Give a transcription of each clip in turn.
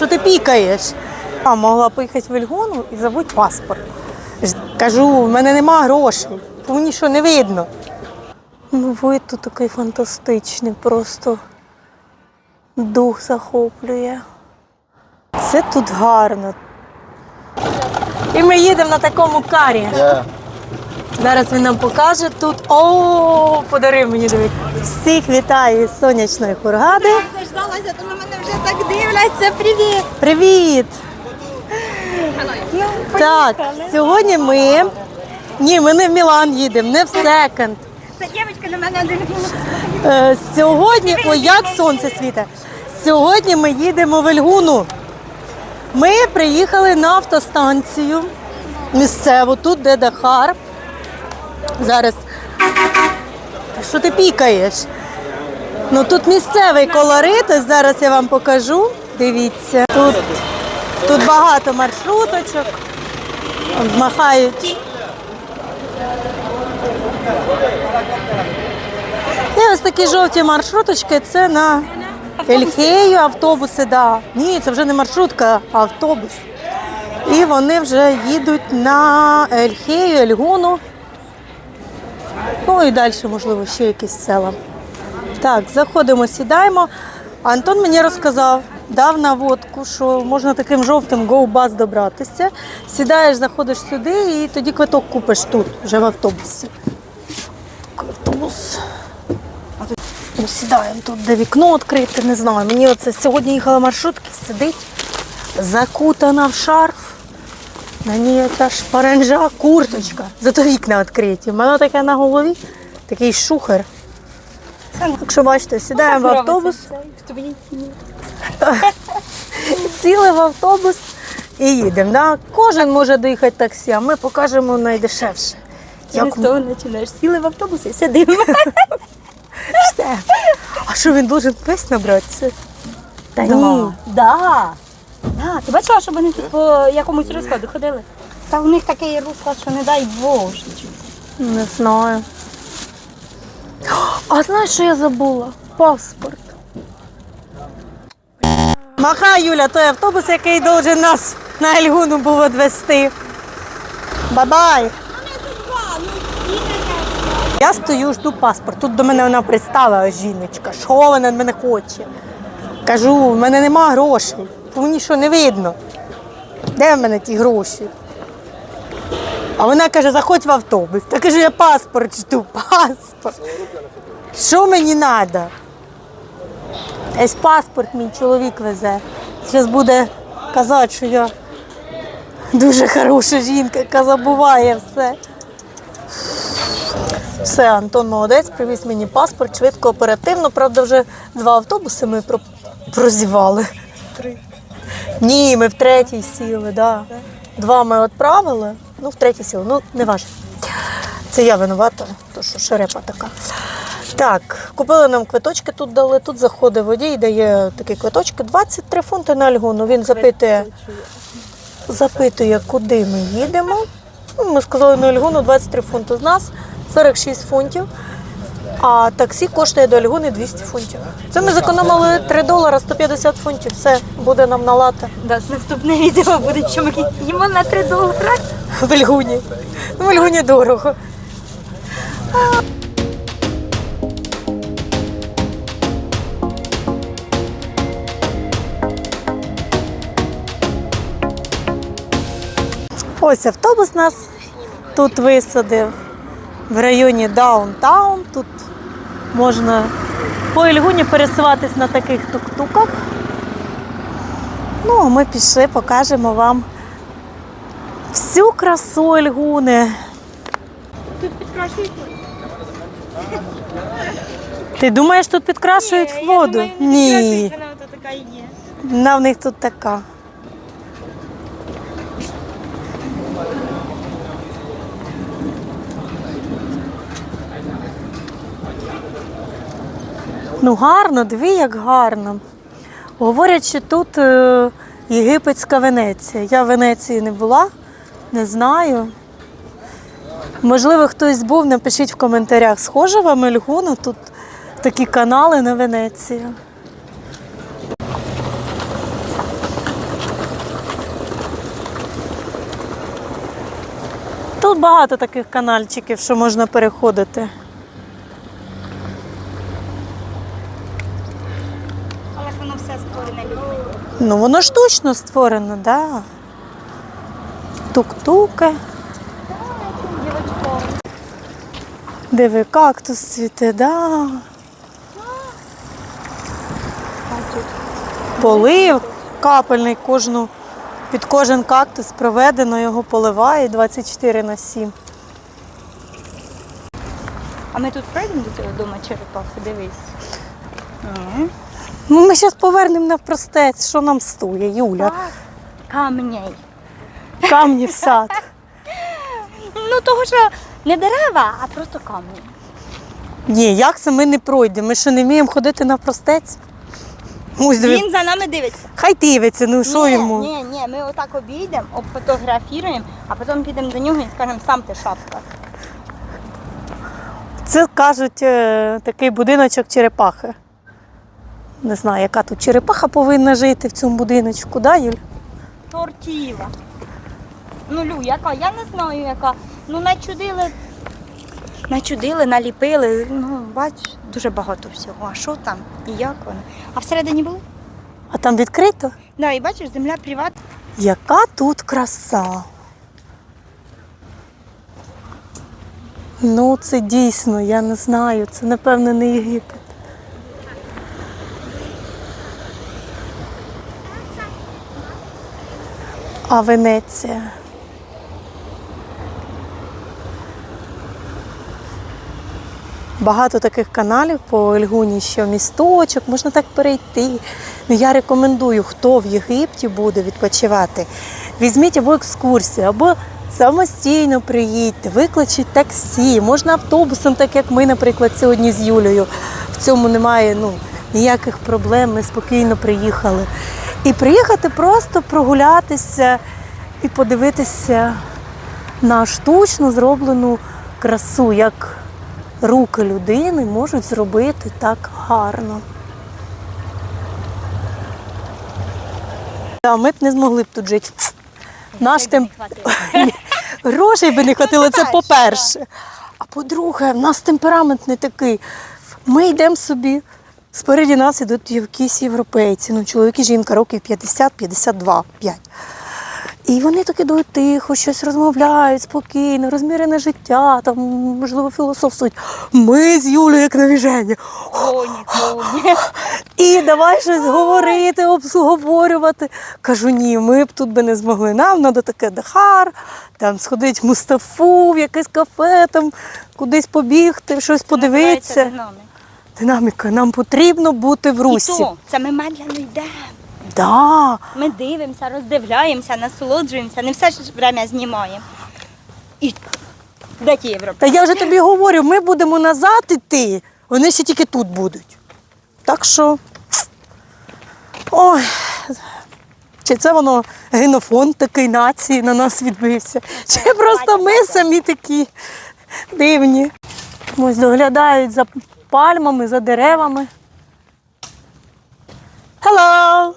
Що ти пікаєш? А могла поїхати в Ільгону і забути паспорт. Кажу, в мене нема грошей, то мені що не видно. Ну, вид тут такий фантастичний, просто дух захоплює. Це тут гарно. І ми їдемо на такому карі. Зараз він нам покаже тут. О, подарив мені дивись. Всіх вітаю із сонячної кургади. Дождалася, то на мене вже так дивляться. Привіт! Привіт! Так, сьогодні ми. Ні, ми не в Мілан їдемо, не в секонд. Ця дівчинка на мене дивиться. Е, сьогодні, ой, як сонце світе. Сьогодні ми їдемо в Ельгуну. Ми приїхали на автостанцію місцеву, тут де Дахар. Зараз. Що ти пікаєш? Ну тут місцевий колорит, зараз я вам покажу. Дивіться. Тут, тут багато маршруточок. Махають І ось такі жовті маршруточки це на Ельхею автобуси, да. Ні, це вже не маршрутка, а автобус. І вони вже їдуть на Ельхею, Ельгуну. Ну і далі, можливо, ще якісь села. Так, заходимо, сідаємо. Антон мені розказав, дав наводку, що можна таким жовтим гоу-бас добратися. Сідаєш, заходиш сюди і тоді квиток купиш тут, вже в автобусі. Автобус. Ну, сідаємо тут, де вікно відкрите, не знаю. Мені оце сьогодні їхала маршрутки, сидить, закутана в шарф. На ній та ж паранжа курточка. Зато вікна відкриті. У мене таке на голові, такий шухер. Якщо бачите, сідаємо в автобус, сіли в автобус і їдемо. Да? Кожен може доїхати таксі, а ми покажемо найдешевше. Як З того починаєш. Сіли в автобус і сидимо. А що він должен весь набратися? Та ні. Да. Да. Ти бачила, щоб вони тут по якомусь розкладу ходили? Та у них такий розклад, що не дай Боже. Не знаю. А знаєш, що я забула? Паспорт. Махай, Юля, той автобус, який должен нас на Ельгуну був відвезти. Бабай! Я стою, жду паспорт. Тут до мене вона пристала жіночка. Що вона від мене хоче? Кажу, в мене нема грошей. То мені що не видно. Де в мене ті гроші? А вона каже, заходь в автобус. Та кажу, я паспорт жду, паспорт. Що мені треба? Ось паспорт мій чоловік везе. Зараз буде казати, що я дуже хороша жінка, яка забуває все. Все, Антон молодець, привіз мені паспорт швидко, оперативно. Правда, вже два автобуси ми прозівали. Три. Ні, ми в третій сіли, да. Два ми відправили, ну в третій сіли, ну не важливо. Це я винувата, то що шерепа така. Так, купили нам квиточки, тут дали, тут заходить водій, дає такі квиточки. 23 фунти на Альгону. Він запитує, запитує, куди ми їдемо. Ну, Ми сказали на Альгону 23 фунти з нас, 46 фунтів. А таксі коштує до Альгони 200 фунтів. Це ми зекономили 3 долара 150 фунтів. Все буде нам на лати Да, наступне відео буде, що ми їмо на 3 долари. в Альгуні. Ну, в Альгуні дорого. Ось автобус нас тут висадив в районі Даунтаун. Тут можна по Ільгуні пересуватись на таких тук-туках. Ну, а ми пішли, покажемо вам всю красу Ільгуни. Тут підкрашують. воду. Ти думаєш, тут підкрашують воду? Ні, Вона така і є. вона в них тут така. Ну гарно, дві як гарно. Говорять, що тут е, єгипетська Венеція. Я в Венеції не була, не знаю. Можливо, хтось був, напишіть в коментарях, схоже вам Ельгуна, тут такі канали на Венецію. Тут багато таких канальчиків, що можна переходити. Ну, воно штучно створено, так. Да. Тук-туки. Диви, кактус цвіте, да. Полив капельний кожну, під кожен кактус проведено, його поливає 24 на 7. А ми тут пройдемо до цього дому черепахи, дивись. Ну, ми зараз повернемо навпростець, що нам стоїть, Юля. Камней. Камні в сад. Ну того що не дерева, а просто камні. Ні, як це ми не пройдемо? Ми що не вміємо ходити навпростець? Ось диви, Він за нами дивиться. хай дивиться, ну що ні, йому? Ні, ні, ми отак обійдемо, обфотографіруємо, а потім підемо до нього і скажемо, сам ти шапка. Це кажуть е, такий будиночок черепахи. Не знаю, яка тут черепаха повинна жити в цьому будиночку, да, Юль? Тортіла. Ну, Лю, яка? Я не знаю, яка. Ну, начудили, начудили, наліпили. Ну, бач, дуже багато всього. А що там і як воно? А всередині було? А там відкрито? Да, і бачиш, земля приват. Яка тут краса. Ну, це дійсно, я не знаю. Це, напевно, не Єгипет. А Венеція. Багато таких каналів по Ельгуні, що місточок, можна так перейти. Ну, я рекомендую, хто в Єгипті буде відпочивати, візьміть або екскурсію, або самостійно приїдьте, викличіть таксі, можна автобусом, так як ми, наприклад, сьогодні з Юлею. В цьому немає ну, ніяких проблем, ми спокійно приїхали. І приїхати просто прогулятися і подивитися на штучно зроблену красу, як руки людини можуть зробити так гарно. А ми б не змогли б тут жити. Наш тем... Грошей би не хватило, це по-перше. А по-друге, в нас темперамент не такий. Ми йдемо собі, спереді нас ідуть якісь європейці, ну, чоловік і жінка, років 50-52, 5. І вони так ідуть тихо, щось розмовляють спокійно, розмірене життя, там, можливо, філософствують. Ми з Юлею як навіжені. Коні, коні. І давай щось говорити, обговорювати. Кажу, ні, ми б тут би не змогли. Нам треба таке Дахар, там сходити в Мустафу, в якесь кафе, там кудись побігти, щось подивитися. Динаміка, нам потрібно бути в І русі. то, це ми медляно йдемо. Да. Ми дивимося, роздивляємося, насолоджуємося, не все ж время знімаємо. І де ті європейці? Та я вже тобі говорю, ми будемо назад іти, вони ще тільки тут будуть. Так що. Ой. Чи це воно генофонд такий нації на нас відбився? Чи просто ми самі такі дивні? Ось доглядають за пальмами, за деревами. Hello!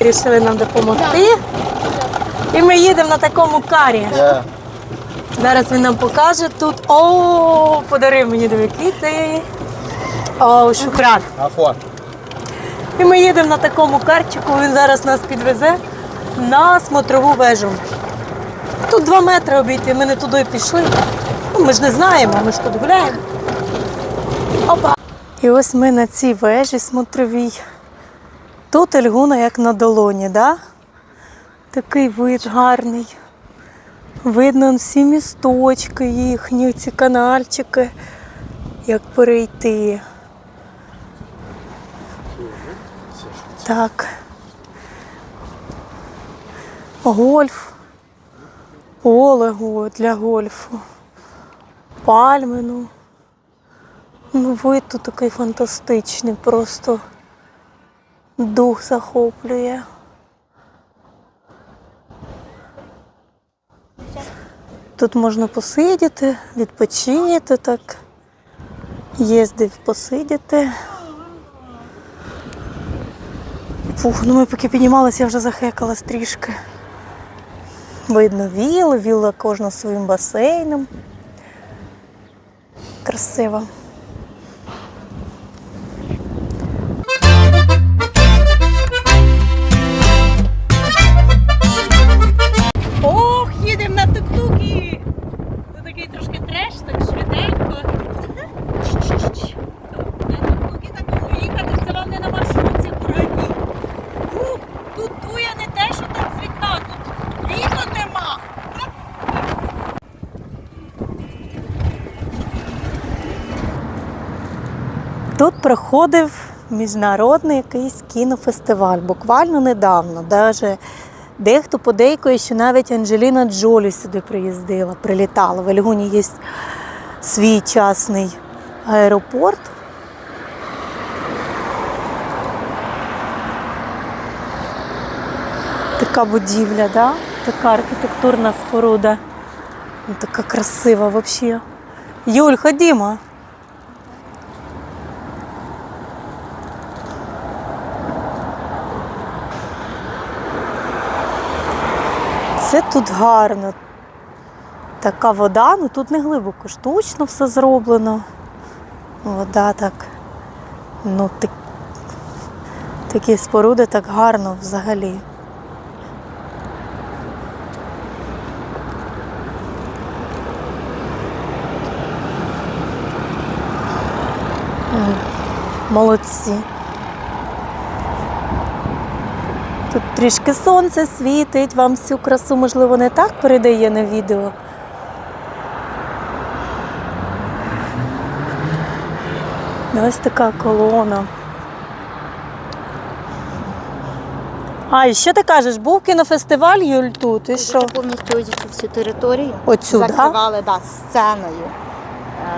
Рішили нам допомогти. І ми їдемо на такому карі. Yeah. Зараз він нам покаже тут. О, подарив мені дві квіти. О, шукран. Афон. І ми їдемо на такому карчику, він зараз нас підвезе на смотрову вежу. Тут два метри обійти, ми не туди пішли. Ми ж не знаємо, ми ж тут гуляємо. Опа. І ось ми на цій вежі смотровій. Тут Ельгуна як на долоні, да? Такий вид гарний. Видно всі місточки їхні, ці канальчики, як перейти. Так. Гольф. Поле для гольфу. Пальми, ну. Ну, вид тут такий фантастичний, просто дух захоплює. Тут можна посидіти, відпочити так. Їздив посидіти. Фух, ну ми поки піднімалися, я вже захекалась трішки. Видно вілли, вілла кожна своїм басейном. Красиво. Проходив міжнародний якийсь кінофестиваль, буквально недавно. Даже дехто подейкує, що навіть Анджеліна Джолі сюди приїздила, прилітала. В Ельгуні є свій частний аеропорт. Така будівля, да? така архітектурна споруда. Ну, Така красива взагалі. Юль, ходімо. Це тут гарно. Така вода, ну тут не глибоко, штучно все зроблено. Вода так. Ну, так, такі споруди так гарно взагалі. Молодці. Тут трішки сонце світить, вам всю красу, можливо, не так передає на відео. Ось така колона. А, і що ти кажеш? Був кінофестиваль Юль тут, і що? Повністю ось всю територію. Оцю. Закривали да, сценою.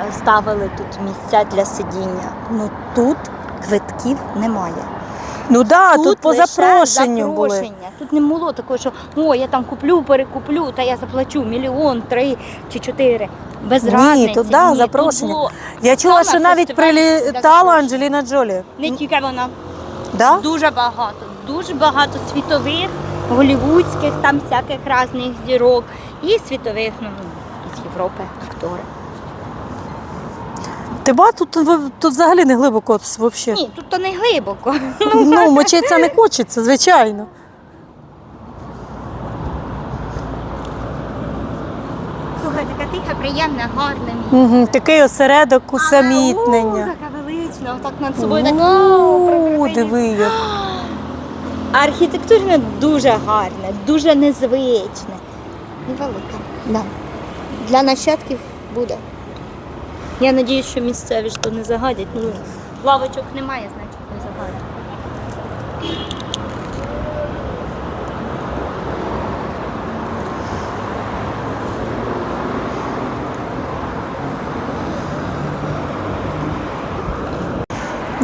Е, Ставили тут місця для сидіння. Ну тут квитків немає. Ну да, тут, по лише запрошенню були. запрошення. Тут не було такого, що о, я там куплю, перекуплю, та я заплачу мільйон, три чи чотири. Без Ні, разниці. тут, да, Ні, запрошення. було Я чула, Саме що навіть фестиваль прилітала запрошень. Анджеліна Джолі. Не тільки вона. Да? Дуже багато, дуже багато світових, голівудських, там всяких різних зірок. І світових, ну, з Європи актори. Ти ба, тут, тут взагалі не глибоко взагалі. Ні, тут то не глибоко. Ну, мочитися не хочеться, звичайно. Слухай, така тиха, приємна, гарна. Угу, такий осередок усамітнення. о, Така велична, так над собою так. о, О, диви як. Архітектурно дуже гарне, дуже незвичне. І велика. Да. Для нащадків буде. Я сподіваюся, що місцеві ж то не загадять. Ну, лавочок немає, значить не загадять.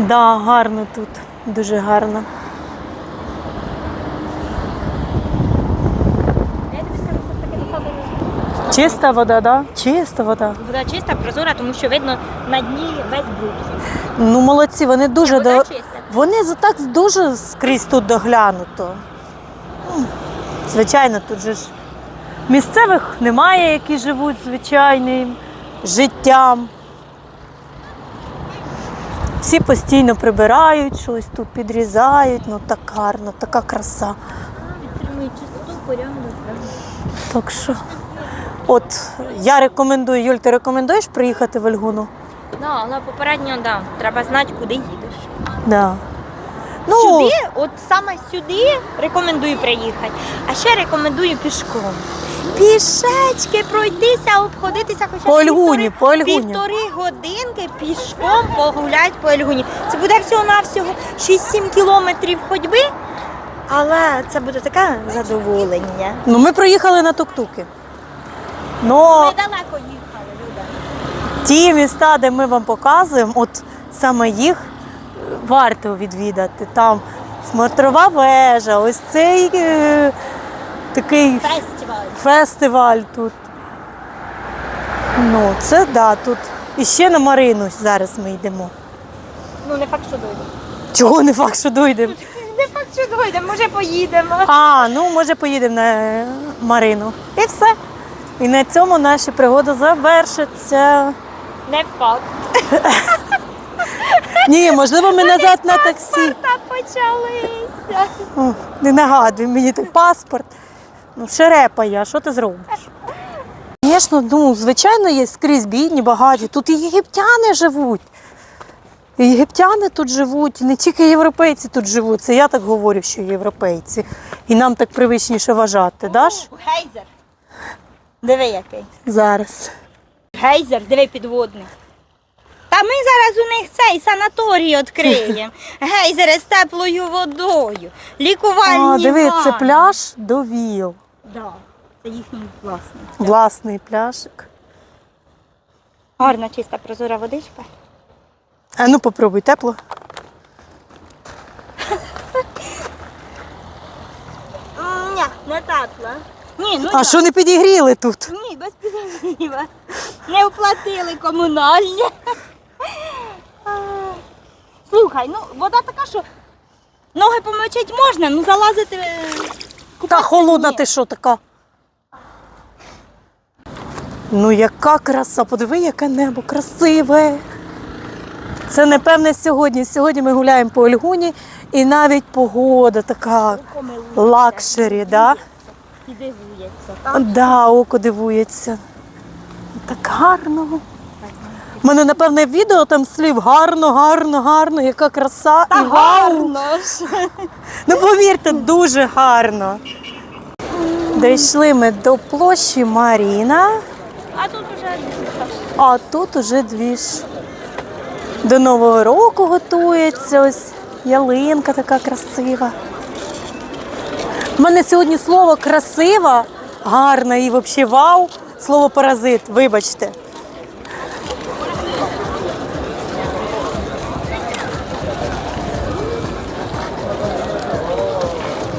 Да, гарно тут. Дуже гарно. Я тобі скажу, що таке високе. Чиста вода, да? Чиста вода. Вода чиста, прозора, тому що видно на дні весь бруд. Ну, молодці, вони дуже Вода до... чиста. Вони за- так дуже скрізь тут доглянуто. Ну, Звичайно, тут же ж місцевих немає, які живуть звичайним життям. Всі постійно прибирають щось тут, підрізають, ну так гарно, така краса. Підтримує чистоту, порядок. Так що, от я рекомендую, Юль, ти рекомендуєш приїхати в Ельгуну? Да, але попередньо да, треба знати, куди їдеш. Да. Ну, Сюди, от саме сюди рекомендую приїхати. А ще рекомендую пішком. Пішечки пройтися, обходитися хоча б По Ельгуні, півтори- по Ельгуні. Півтори годинки пішком погулять по Ельгуні. Це буде всього-навсього 6-7 кілометрів ходьби, але це буде таке задоволення. ну ми проїхали на тук-туки. Ну, Ми далеко їхали, люди. ті міста, де ми вам показуємо, от саме їх е, варто відвідати. Там смотрова вежа, ось цей е, такий Фестиваль. фестиваль тут. Ну, це да, тут. І ще на Марину зараз ми йдемо. Ну, не факт, що дойду. Чого не факт, що дойдемо? не факт, що дойдемо, може поїдемо. А, ну може поїдемо на Марину. І все. І на цьому наша пригода завершиться. Не факт. Ні, можливо, ми назад на таксі. Та почалися. О, не нагадуй мені той паспорт. Ну, шерепа я, що ти зробиш? Звісно, ну, звичайно, є скрізь бідні, багаті. Тут і єгиптяни живуть. І єгиптяни тут живуть, і не тільки європейці тут живуть. Це я так говорю, що європейці. І нам так привичніше вважати, даш? Гейзер. Диви який. Зараз. Гейзер, диви підводний. Та ми зараз у них цей санаторій відкриємо. Гейзери з теплою водою. Лікувальні А, диви, це ванни. пляж до ВІЛ. Да, це їхній власний. Власний пляжик. Гарна чиста прозора водичка. А ну попробуй тепло. Ні, не тепла. Ні, ну А що не підігріли тут? Ні, без підігріва. Не оплатили комунальні. Слухай, ну вода така, що ноги помочити можна, ну залазити. е, Та купатися холодна ні. ти що така? Ну, яка краса, подиви, яке небо красиве. Це напевне сьогодні. Сьогодні ми гуляємо по Ольгуні і навіть погода така лакшері, да? І дивується, так? Да, око дивується. Так гарно. У мене, напевне, відео там слів гарно, гарно, гарно, яка краса Та і вау. гарно ж. Ну повірте, дуже гарно. Дійшли ми до площі Маріна, А тут уже а тут уже двіж. До Нового року готується ось ялинка така красива. У мене сьогодні слово красива, гарна і взагалі вау. Слово паразит, вибачте.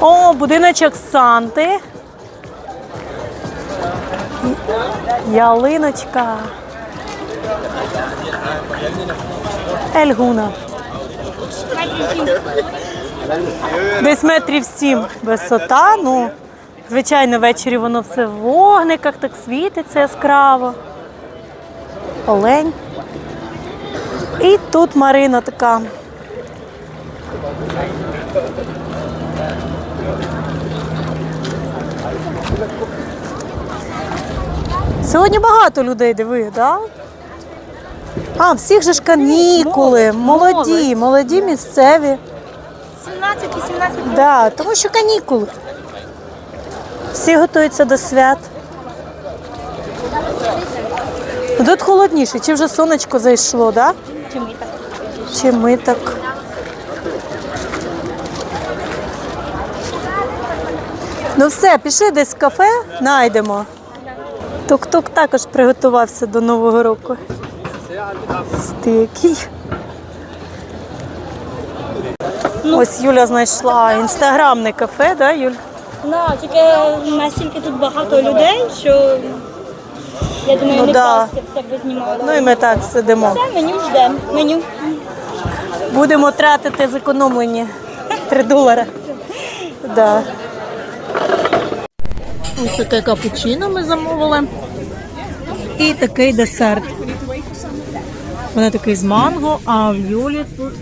О, будиночок Санти. Ялиночка. Ельгуна. Десь метрів сім висота. Ну, звичайно, ввечері воно все в вогниках, так світиться яскраво. Олень. І тут Марина така. Сьогодні багато людей диви, да? А, всіх же ж канікули, молоді, молоді місцеві. 17-18 Да, тому що канікули. Всі готуються до свят. Тут холодніше, чи вже сонечко зайшло, да? Чи ми так? Чи ми так? Ну все, пішли десь в кафе, знайдемо. Тук-тук також приготувався до Нового року. Стикий. Ось Юля знайшла інстаграмне кафе, да, Юль? Ну, тільки настільки тут багато людей, що я думаю, Ну не да. все би знімали. Ну і ми так сидимо. Все, меню ждемо. Меню. Будемо тратити зекономлені 3 долари. Да. Ось таке капучино ми замовили. І такий десерт. Вона такий з манго, а в Юлі тут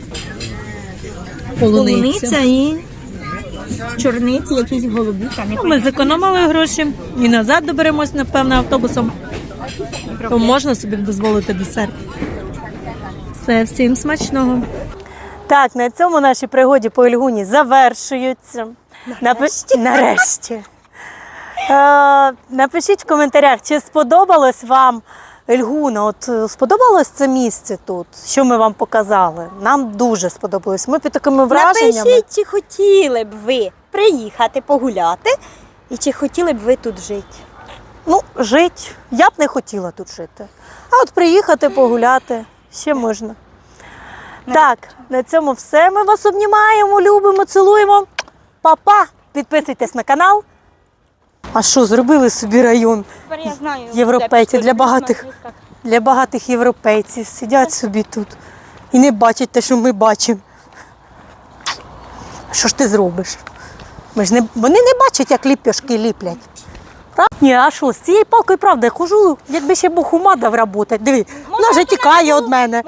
полуниця. і чорниці, якісь голубі. Ну, Ми зекономили гроші і назад доберемось, напевно, автобусом. То можна собі дозволити десерт. Все, всім смачного. Так, на цьому наші пригоді по Ільгуні завершуються. Нарешті. Нарешті. Е, напишіть в коментарях, чи сподобалось вам Ільгуна. От е, сподобалось це місце тут, що ми вам показали. Нам дуже сподобалось. Ми під такими враженнями. Напишіть, чи хотіли б ви приїхати погуляти, і чи хотіли б ви тут жити. Ну, жити. Я б не хотіла тут жити. А от приїхати, погуляти ще можна. Так, на цьому все. Ми вас обнімаємо, любимо, цілуємо. Па-па! Підписуйтесь на канал. А що, зробили собі район Тепер я знаю. Європейці для багатих. для багатих європейців? Сидять собі тут і не бачать те, що ми бачимо. Що ж ти зробиш? Ми ж не, вони не бачать, як ліпешки ліплять. Правда? Ні, а що, з цією палкою правда, я хожу, якби ще Бог ума дав роботи. Диви, вона вже тікає від мене.